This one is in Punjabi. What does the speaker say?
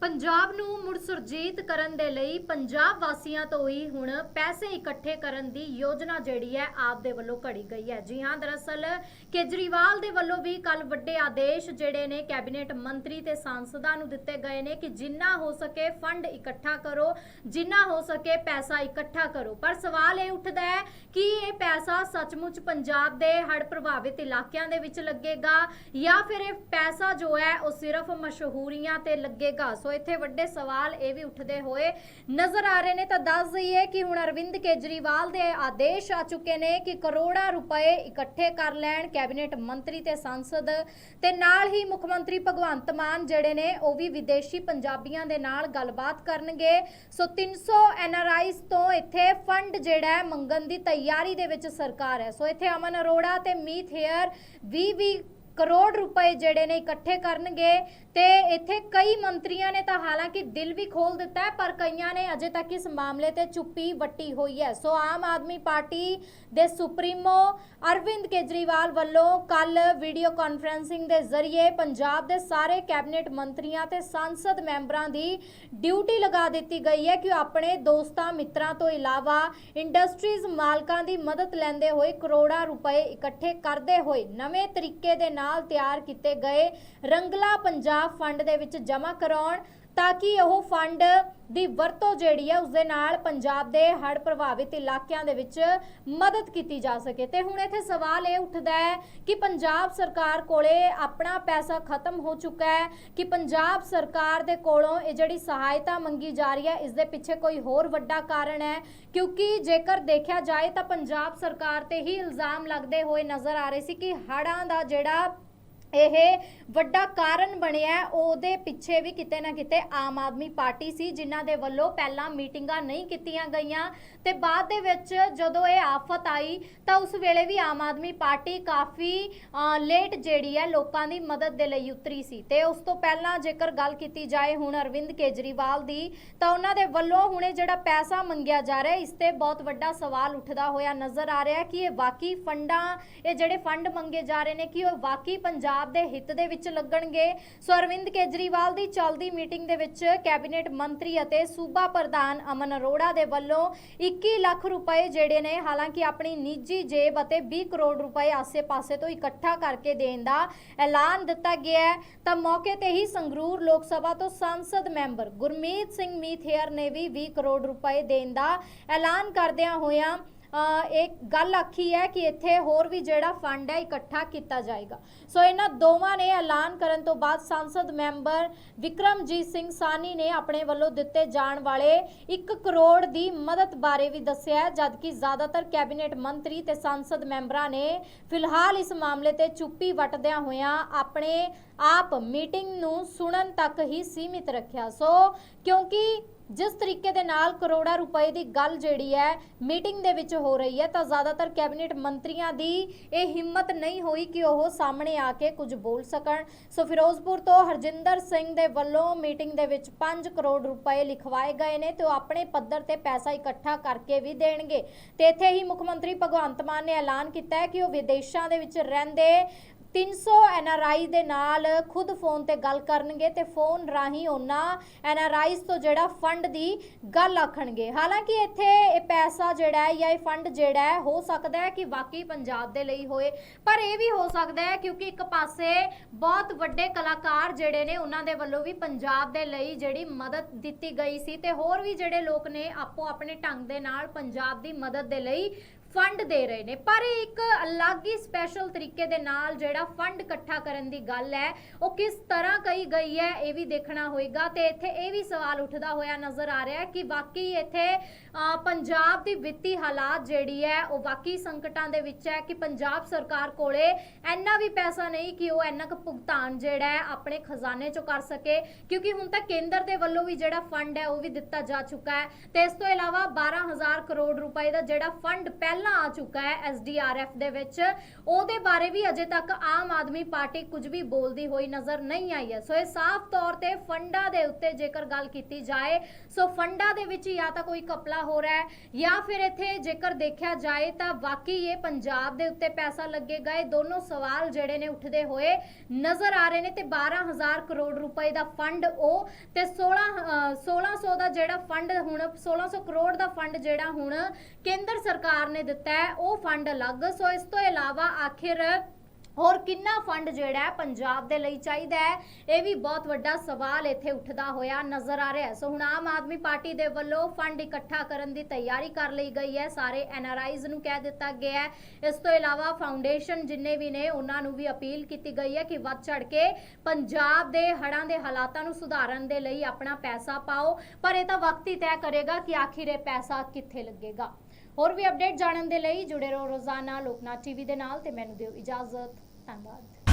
ਪੰਜਾਬ ਨੂੰ ਮੁੜ ਸੁਰਜੀਤ ਕਰਨ ਦੇ ਲਈ ਪੰਜਾਬ ਵਾਸੀਆਂ ਤੋਂ ਹੀ ਹੁਣ ਪੈਸੇ ਇਕੱਠੇ ਕਰਨ ਦੀ ਯੋਜਨਾ ਜਿਹੜੀ ਹੈ ਆਪ ਦੇ ਵੱਲੋਂ ਘੜੀ ਗਈ ਹੈ। ਜੀ ਹਾਂ, ਦਰਅਸਲ ਕੇਜਰੀਵਾਲ ਦੇ ਵੱਲੋਂ ਵੀ ਕੱਲ ਵੱਡੇ ਆਦੇਸ਼ ਜਿਹੜੇ ਨੇ ਕੈਬਨਿਟ ਮੰਤਰੀ ਤੇ ਸਾਂਸਦਾਂ ਨੂੰ ਦਿੱਤੇ ਗਏ ਨੇ ਕਿ ਜਿੰਨਾ ਹੋ ਸਕੇ ਫੰਡ ਇਕੱਠਾ ਕਰੋ, ਜਿੰਨਾ ਹੋ ਸਕੇ ਪੈਸਾ ਇਕੱਠਾ ਕਰੋ। ਪਰ ਸਵਾਲ ਇਹ ਉੱਠਦਾ ਹੈ ਕਿ ਇਹ ਪੈਸਾ ਸੱਚਮੁੱਚ ਪੰਜਾਬ ਦੇ ਹੜ੍ਹ ਪ੍ਰਭਾਵਿਤ ਇਲਾਕਿਆਂ ਦੇ ਵਿੱਚ ਲੱਗੇਗਾ ਜਾਂ ਫਿਰ ਇਹ ਪੈਸਾ ਜੋ ਹੈ ਉਹ ਸਿਰਫ ਮਸ਼ਹੂਰੀਆਂ ਤੇ ਲੱਗੇਗਾ? ਸੋ ਇੱਥੇ ਵੱਡੇ ਸਵਾਲ ਇਹ ਵੀ ਉੱਠਦੇ ਹੋਏ ਨਜ਼ਰ ਆ ਰਹੇ ਨੇ। ਤਾਂ ਦੱਸ ਦਈਏ ਕਿ ਹੁਣ ਅਰਵਿੰਦ ਕੇਜਰੀਵਾਲ ਦੇ ਆਦੇਸ਼ ਆ ਚੁੱਕੇ ਨੇ ਕਿ ਕਰੋੜਾਂ ਰੁਪਏ ਇਕੱਠੇ ਕਰ ਲੈਣ ਕੈਬਨਿਟ ਮੰਤਰੀ ਤੇ ਸੰਸਦ ਤੇ ਨਾਲ ਹੀ ਮੁੱਖ ਮੰਤਰੀ ਭਗਵੰਤ ਮਾਨ ਜਿਹੜੇ ਨੇ ਉਹ ਵੀ ਵਿਦੇਸ਼ੀ ਪੰਜਾਬੀਆਂ ਦੇ ਨਾਲ ਗੱਲਬਾਤ ਕਰਨਗੇ। ਸੋ 300 ਐਨਆਰਆਈਜ਼ ਤੋਂ ਇੱਥੇ ਫੰਡ ਜਿਹੜਾ ਮੰਗਣ ਦੀ ਤਿਆਰੀ ਦੇ ਵਿੱਚ ਸਰਕਾਰ ਹੈ। ਸੋ ਇੱਥੇ ਅਮਨ ਅਰੋੜਾ ਤੇ ਮੀਤ ਹੇਅਰ 20 20 ਕਰੋੜ ਰੁਪਏ ਜਿਹੜੇ ਨੇ ਇਕੱਠੇ ਕਰਨਗੇ ਤੇ ਇੱਥੇ ਕਈ ਮੰਤਰੀਆਂ ਨੇ ਤਾਂ ਹਾਲਾਂਕਿ ਦਿਲ ਵੀ ਖੋਲ ਦਿੱਤਾ ਹੈ, ਪਰ ਕਈਆਂ ਨੇ ਅਜੇ ਤੱਕ ਇਸ ਮਾਮਲੇ ਤੇ ਚੁੱਪੀ ਵੱਟੀ ਹੋਈ ਹੈ। ਸੋ ਆਮ ਆਦਮੀ ਪਾਰਟੀ ਦੇ ਸੁਪਰੀਮੋ ਅਰਵਿੰਦ ਕੇਜਰੀਵਾਲ ਵੱਲੋਂ ਕੱਲ ਵੀਡੀਓ ਕਾਨਫਰੈਂਸਿੰਗ ਦੇ ਜ਼ਰੀਏ ਪੰਜਾਬ ਦੇ ਸਾਰੇ ਕੈਬਨਿਟ ਮੰਤਰੀਆਂ ਤੇ ਸੰਸਦ ਮੈਂਬਰਾਂ ਦੀ ਡਿਊਟੀ ਲਗਾ ਦਿੱਤੀ ਗਈ ਹੈ ਕਿ ਉਹ ਆਪਣੇ ਦੋਸਤਾਂ ਮਿੱਤਰਾਂ ਤੋਂ ਇਲਾਵਾ ਇੰਡਸਟਰੀਜ਼ ਮਾਲਕਾਂ ਦੀ ਮਦਦ ਲੈਂਦੇ ਹੋਏ ਕਰੋੜਾਂ ਰੁਪਏ ਇਕੱਠੇ ਕਰਦੇ ਹੋਏ ਨਵੇਂ ਤਰੀਕੇ ਦੇ ਨਾਲ ਤਿਆਰ ਕੀਤੇ ਗਏ ਰੰਗਲਾ ਪੰਜਾਬ ਫੰਡ ਦੇ ਵਿੱਚ ਜਮ੍ਹਾਂ ਕਰਾਉਣ ਤਾਂ ਕਿ ਉਹ ਫੰਡ ਦੀ ਵਰਤੋਂ ਜਿਹੜੀ ਹੈ ਉਸ ਦੇ ਨਾਲ ਪੰਜਾਬ ਦੇ ਹੜ੍ਹ ਪ੍ਰਭਾਵਿਤ ਇਲਾਕਿਆਂ ਦੇ ਵਿੱਚ ਮਦਦ ਕੀਤੀ ਜਾ ਸਕੇ। ਤੇ ਹੁਣ ਇੱਥੇ ਸਵਾਲ ਇਹ ਉੱਠਦਾ ਹੈ ਕਿ ਪੰਜਾਬ ਸਰਕਾਰ ਕੋਲੇ ਆਪਣਾ ਪੈਸਾ ਖਤਮ ਹੋ ਚੁੱਕਾ ਹੈ ਕਿ ਪੰਜਾਬ ਸਰਕਾਰ ਦੇ ਕੋਲੋਂ ਇਹ ਜਿਹੜੀ ਸਹਾਇਤਾ ਮੰਗੀ ਜਾ ਰਹੀ ਹੈ, ਇਸ ਦੇ ਪਿੱਛੇ ਕੋਈ ਹੋਰ ਵੱਡਾ ਕਾਰਨ ਹੈ? ਕਿਉਂਕਿ ਜੇਕਰ ਦੇਖਿਆ ਜਾਏ ਤਾਂ ਪੰਜਾਬ ਸਰਕਾਰ ਤੇ ਹੀ ਇਲਜ਼ਾਮ ਲੱਗਦੇ ਹੋਏ ਨਜ਼ਰ ਆ ਰਹੇ ਸੀ ਕਿ ਹੜ੍ਹਾਂ ਦਾ ਜਿਹੜਾ ਇਹ ਵੱਡਾ ਕਾਰਨ ਬਣਿਆ ਉਹਦੇ ਪਿੱਛੇ ਵੀ ਕਿਤੇ ਨਾ ਕਿਤੇ ਆਮ ਆਦਮੀ ਪਾਰਟੀ ਸੀ, ਜਿਨ੍ਹਾਂ ਦੇ ਵੱਲੋਂ ਪਹਿਲਾਂ ਮੀਟਿੰਗਾਂ ਨਹੀਂ ਕੀਤੀਆਂ ਗਈਆਂ। ਤੇ ਬਾਅਦ ਦੇ ਵਿੱਚ ਜਦੋਂ ਇਹ ਆਫਤ ਆਈ, ਤਾਂ ਉਸ ਵੇਲੇ ਵੀ ਆਮ ਆਦਮੀ ਪਾਰਟੀ ਕਾਫੀ ਲੇਟ ਜਿਹੜੀ ਹੈ, ਲੋਕਾਂ ਦੀ ਮਦਦ ਦੇ ਲਈ ਉਤਰੀ ਸੀ। ਤੇ ਉਸ ਤੋਂ ਪਹਿਲਾਂ ਜੇਕਰ ਗੱਲ ਕੀਤੀ ਜਾਏ ਹੁਣ ਅਰਵਿੰਦ ਕੇਜਰੀਵਾਲ ਦੀ, ਤਾਂ ਉਹਨਾਂ ਦੇ ਵੱਲੋਂ ਹੁਣ ਇਹ ਜਿਹੜਾ ਪੈਸਾ ਮੰਗਿਆ ਜਾ ਰਿਹਾ, ਇਸ ਤੇ ਬਹੁਤ ਵੱਡਾ ਸਵਾਲ ਉੱਠਦਾ ਹੋਇਆ ਨਜ਼ਰ ਆ ਰਿਹਾ ਕਿ ਇਹ ਵਾਕਈ ਫੰਡਾਂ, ਇਹ ਜਿਹੜੇ ਫੰਡ ਮੰਗੇ ਜਾ ਰਹੇ ਨੇ, ਕਿ ਉਹ ਵਾਕਈ ਪੰਜਾਬ ਦੇ ਹਿੱਤ ਦੇ ਵਿੱਚ ਲੱਗਣਗੇ। ਸੋ ਅਰਵਿੰਦ ਕੇਜਰੀਵਾਲ ਦੀ ਚੱਲਦੀ ਮੀਟਿੰਗ ਦੇ ਵਿੱਚ ਕੈਬਨਿਟ ਮੰਤਰੀ ਅਤੇ ਸੂਬਾ ਪ੍ਰਧਾਨ ਅਮਨ ਅਰੋੜਾ ਦੇ ਵੱਲੋਂ 21 ਲੱਖ ਰੁਪਏ ਜਿਹੜੇ ਨੇ, ਹਾਲਾਂਕਿ ਆਪਣੀ ਨਿੱਜੀ ਜੇਬ ਅਤੇ 20 ਕਰੋੜ ਰੁਪਏ ਆਸੇ-ਪਾਸੇ ਤੋਂ ਇਕੱਠਾ ਕਰਕੇ ਦੇਣ ਦਾ ਐਲਾਨ ਦਿੱਤਾ ਗਿਆ ਤਾਂ ਮੌਕੇ ਤੇ ਹੀ ਸੰਗਰੂਰ ਲੋਕ ਸਭਾ ਤੋਂ ਸੰਸਦ ਮੈਂਬਰ ਗੁਰਮੀਤ ਸਿੰਘ ਮੀਥੇਅਰ ਨੇ ਵੀ 20 ਕਰੋੜ ਰੁਪਏ ਦੇਣ ਦਾ ਐਲਾਨ ਕਰਦਿਆਂ ਹੋਇਆਂ ਅ, ਗੱਲ ਆਖੀ ਹੈ ਕਿ ਇੱਥੇ ਹੋਰ ਵੀ ਜਿਹੜਾ ਫੰਡ ਹੈ ਇਕੱਠਾ ਕੀਤਾ ਜਾਏਗਾ। ਸੋ ਇਹਨਾਂ ਦੋਵਾਂ ਨੇ ਐਲਾਨ ਕਰਨ ਤੋਂ ਬਾਅਦ ਸੰਸਦ ਮੈਂਬਰ ਵਿਕਰਮਜੀਤ ਸਿੰਘ ਸਾਨੀ ਨੇ ਆਪਣੇ ਵੱਲੋਂ ਦਿੱਤੇ ਜਾਣ ਵਾਲੇ 1 ਕਰੋੜ ਦੀ ਮਦਦ ਬਾਰੇ ਵੀ ਦੱਸਿਆ ਜਦਕਿ ਜ਼ਿਆਦਾਤਰ ਕੈਬਨਿਟ ਮੰਤਰੀ ਤੇ ਸੰਸਦ ਮੈਂਬਰਾਂ ਨੇ ਫਿਲਹਾਲ ਇਸ ਮਾਮਲੇ ਤੇ ਚੁੱਪੀ ਵਟਦਿਆਂ ਹੋਇਆਂ ਆਪਣੇ ਆਪ ਮੀਟਿੰਗ ਨੂੰ ਸੁਣਨ ਤੱਕ ਹੀ ਸੀਮਿਤ ਰੱਖਿਆ। ਸੋ ਕਿਉਂਕਿ ਜਿਸ ਤਰੀਕੇ ਦੇ ਨਾਲ ਕਰੋੜਾਂ ਰੁਪਏ ਦੀ ਗੱਲ ਜਿਹੜੀ ਹੈ, ਮੀਟਿੰਗ ਦੇ ਵਿੱਚ ਹੋ ਰਹੀ ਹੈ, ਤਾਂ ਜ਼ਿਆਦਾਤਰ ਕੈਬਨਿਟ ਮੰਤਰੀਆਂ ਦੀ ਇਹ ਹਿੰਮਤ ਨਹੀਂ ਹੋਈ ਕਿ ਉਹ ਸਾਹਮਣੇ ਆ ਕੇ ਕੁਝ ਬੋਲ ਸਕਣ। ਸੋ ਫਿਰੋਜ਼ਪੁਰ ਤੋਂ ਹਰਜਿੰਦਰ ਸਿੰਘ ਦੇ ਵੱਲੋਂ ਮੀਟਿੰਗ ਦੇ ਵਿੱਚ 5 ਕਰੋੜ ਰੁਪਏ ਲਿਖਵਾਏ ਗਏ ਨੇ ਤੇ ਉਹ ਆਪਣੇ ਪੱਧਰ ਤੇ ਪੈਸਾ ਇਕੱਠਾ ਕਰਕੇ ਵੀ ਦੇਣਗੇ। ਤੇ ਇੱਥੇ ਹੀ ਮੁੱਖ ਮੰਤਰੀ ਭਗਵੰਤ ਮਾਨ ਨੇ ਐਲਾਨ ਕੀਤਾ ਹੈ ਕਿ ਉਹ ਵਿਦੇਸ਼ਾਂ ਦੇ ਵਿੱਚ ਰਹਿੰਦੇ 300 ਐਨਆਰਆਈ ਦੇ ਨਾਲ ਖੁਦ ਫੋਨ ਤੇ ਗੱਲ ਕਰਨਗੇ ਤੇ ਫੋਨ ਰਾਹੀਂ ਉਹਨਾਂ ਐਨਆਰਆਈਜ਼ ਤੋਂ ਜਿਹੜਾ ਫੰਡ ਦੀ ਗੱਲ ਆਖਣਗੇ। ਹਾਲਾਂਕਿ ਇੱਥੇ ਇਹ ਪੈਸਾ ਜਿਹੜਾ ਹੈ ਜਾਂ ਇਹ ਫੰਡ ਜਿਹੜਾ ਹੈ, ਹੋ ਸਕਦਾ ਹੈ ਕਿ ਵਾਕਈ ਪੰਜਾਬ ਦੇ ਲਈ ਹੋਏ, ਪਰ ਇਹ ਵੀ ਹੋ ਸਕਦਾ ਹੈ ਕਿਉਂਕਿ ਇੱਕ ਪਾਸੇ ਬਹੁਤ ਵੱਡੇ ਕਲਾਕਾਰ ਜਿਹੜੇ ਨੇ, ਉਹਨਾਂ ਦੇ ਵੱਲੋਂ ਵੀ ਪੰਜਾਬ ਦੇ ਲਈ ਜਿਹੜੀ ਮਦਦ ਦਿੱਤੀ ਗਈ ਸੀ ਤੇ ਹੋਰ ਵੀ ਜਿਹੜੇ ਲੋਕ ਨੇ ਆਪੋ ਆਪਣੇ ਢੰਗ ਦੇ ਨਾਲ ਪੰਜਾਬ ਦੀ ਮਦਦ ਦੇ ਲਈ ਫੰਡ ਦੇ ਰਹੇ ਨੇ। ਪਰ ਇਹ ਇੱਕ ਅਲੱਗ ਹੀ ਸਪੈਸ਼ਲ ਤਰੀਕੇ ਦੇ ਨਾਲ ਜਿਹੜਾ ਫੰਡ ਇਕੱਠਾ ਕਰਨ ਦੀ ਗੱਲ ਹੈ, ਉਹ ਕਿਸ ਤਰ੍ਹਾਂ ਕਹੀ ਗਈ ਹੈ, ਇਹ ਵੀ ਦੇਖਣਾ ਹੋਏਗਾ। ਤੇ ਇੱਥੇ ਇਹ ਵੀ ਸਵਾਲ ਉੱਠਦਾ ਹੋਇਆ ਨਜ਼ਰ ਆ ਰਿਹਾ ਹੈ ਕਿ ਵਾਕਈ ਇੱਥੇ ਪੰਜਾਬ ਦੀ ਵਿੱਤੀ ਹਾਲਾਤ ਜਿਹੜੀ ਹੈ, ਉਹ ਵਾਕਈ ਸੰਕਟਾਂ ਦੇ ਵਿੱਚ ਹੈ ਕਿ ਪੰਜਾਬ ਸਰਕਾਰ ਕੋਲੇ ਇੰਨਾ ਵੀ ਪੈਸਾ ਨਹੀਂ ਕਿ ਉਹ ਇੰਨਾ ਕੁ ਭੁਗਤਾਨ ਜਿਹੜਾ ਹੈ, ਆਪਣੇ ਖਜ਼ਾਨੇ ਚੋਂ ਕਰ ਸਕੇ। ਕਿਉਂਕਿ ਹੁਣ ਤੱਕ ਕੇਂਦਰ ਦੇ ਵੱਲੋਂ ਵੀ ਜਿਹੜਾ ਫੰਡ ਹੈ, ਉਹ ਵੀ ਦਿੱਤਾ ਜਾ ਚੁੱਕਾ ਹੈ। ਤੇ ਇਸ ਤੋਂ ਇਲਾਵਾ 12000 ਕਰੋੜ ਰੁਪਏ ਦਾ ਜਿਹੜਾ ਫੰਡ ਪਹਿਲਾਂ ਪਹਿਲਾਂ ਆ ਚੁੱਕਾ ਹੈ ਐਸਡੀਆਰਐਫ ਦੇ ਵਿੱਚ। ਉਹਦੇ ਬਾਰੇ ਵੀ ਅਜੇ ਤੱਕ ਆਮ ਆਦਮੀ ਪਾਰਟੀ ਕੁਝ ਵੀ ਬੋਲਦੀ ਹੋਈ ਨਜ਼ਰ ਨਹੀਂ ਆਈ ਹੈ। ਸੋ ਇਹ ਸਾਫ਼ ਤੌਰ ਤੇ ਫੰਡਾਂ ਦੇ ਉੱਤੇ ਜੇਕਰ ਗੱਲ ਕੀਤੀ ਜਾਏ, ਸੋ ਫੰਡਾਂ ਦੇ ਵਿੱਚ ਜਾਂ ਤਾਂ ਕੋਈ ਕਪਲਾ ਹੋ ਰਿਹਾ ਹੈ ਜਾਂ ਫਿਰ ਇੱਥੇ ਜੇਕਰ ਦੇਖਿਆ ਜਾਏ ਤਾਂ ਵਾਕਈ ਇਹ ਪੰਜਾਬ ਦੇ ਉੱਤੇ ਪੈਸਾ ਲੱਗੇਗਾ ਇਹ ਦੋਨੋਂ ਸਵਾਲ ਜਿਹੜੇ ਨੇ ਉੱਠਦੇ ਹੋਏ ਨਜ਼ਰ ਆ ਰਹੇ ਨੇ ਤੇ 12000 ਕਰੋੜ ਰੁਪਏ ਦਾ ਫੰਡ ਉਹ ਤੇ 16 ਅਹ 1600 ਦਾ ਜਿਹੜਾ ਫੰਡ ਹੁਣ 1600 ਕਰੋੜ ਦਾ ਫੰਡ ਜਿਹੜਾ ਹੁਣ ਕੇਂਦਰ ਸਰਕਾਰ ਨੇ ਦਿੱਤਾ ਹੈ। ਉਹ ਫੰਡ ਅਲੱਗ ਸੋ ਇਸ ਤੋਂ ਇਲਾਵਾ ਆਖਿਰ ਹੋਰ ਕਿੰਨਾ ਫੰਡ ਜਿਹੜਾ ਹੈ ਪੰਜਾਬ ਦੇ ਲਈ ਚਾਹੀਦਾ ਹੈ? ਇਹ ਵੀ ਬਹੁਤ ਵੱਡਾ ਸਵਾਲ ਇੱਥੇ ਉੱਠਦਾ ਹੋਇਆ ਨਜ਼ਰ ਆ ਰਿਹਾ ਹੈ। ਸੋ ਹੁਣ ਆਮ ਆਦਮੀ ਪਾਰਟੀ ਦੇ ਵੱਲੋਂ ਫੰਡ ਇਕੱਠਾ ਕਰਨ ਦੀ ਤਿਆਰੀ ਕਰ ਲਈ ਗਈ ਹੈ। ਸਾਰੇ ਐਨਆਰਆਈਜ਼ ਨੂੰ ਕਹਿ ਦਿੱਤਾ ਗਿਆ ਹੈ। ਇਸ ਤੋਂ ਇਲਾਵਾ ਫਾਊਂਡੇਸ਼ਨ ਜਿੰਨੇ ਵੀ ਨੇ, ਉਹਨਾਂ ਨੂੰ ਵੀ ਅਪੀਲ ਕੀਤੀ ਗਈ ਹੈ ਕਿ ਵੱਧ ਚੜ ਕੇ ਪੰਜਾਬ ਦੇ ਹੜ੍ਹਾਂ ਦੇ ਹਾਲਾਤਾਂ ਨੂੰ ਸੁਧਾਰਨ ਦੇ ਲਈ ਆਪਣਾ ਪੈਸਾ ਪਾਓ। ਪਰ ਇਹ ਤਾਂ ਵਕਤ ਹੀ ਤੈਅ ਕਰੇਗਾ ਕਿ ਆਖਿਰ ਇਹ ਪੈਸਾ ਕਿੱਥੇ ਲੱਗੇਗਾ। ਹੋਰ ਵੀ ਅਪਡੇਟ ਜਾਣਨ ਦੇ ਲਈ ਜੁੜੇ ਰਹੋ ਰੋਜ਼ਾਨਾ ਲੋਕਨਾਥ ਟੀਵੀ ਦੇ ਨਾਲ ਤੇ ਮੈਨੂੰ ਦਿਓ ਇਜਾਜ਼ਤ। ਧੰਨਵਾਦ।